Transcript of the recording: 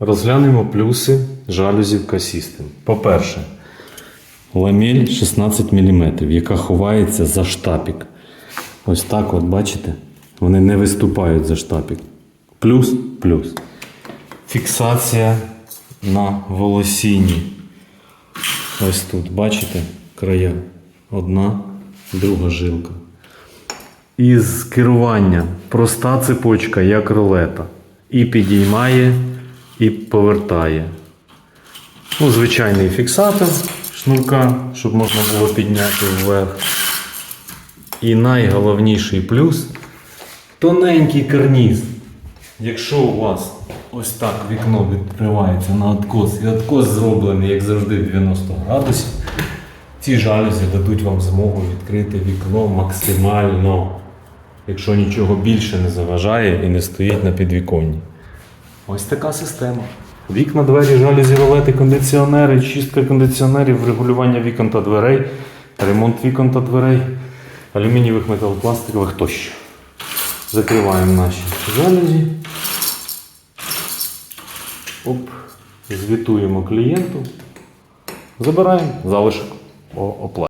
Розглянемо плюси жалюзів K-System. По-перше, ламель 16 мм, яка ховається за штапік. Ось так, от бачите? Вони не виступають за штапік. Плюс, плюс. Фіксація на волосіні. Ось тут, бачите, края. Одна, друга жилка. Із керування проста цепочка, як рулета. І підіймає, і повертає. Ну, звичайний фіксатор шнурка, щоб можна було підняти вверх. І найголовніший плюс тоненький карніз. Якщо у вас ось так вікно відкривається на откос, і откос зроблений, як завжди, 90 градусів, ці жалюзі дадуть вам змогу відкрити вікно максимально, якщо нічого більше не заважає і не стоїть на підвіконні. Ось така система. Вікна, двері, жалюзі, ролети, кондиціонери, чистка кондиціонерів, регулювання вікон та дверей, ремонт вікон та дверей, алюмінієвих металопластикових тощо. Закриваємо наші жалюзі. Оп. Звітуємо клієнту. Забираємо залишок. О, оплата.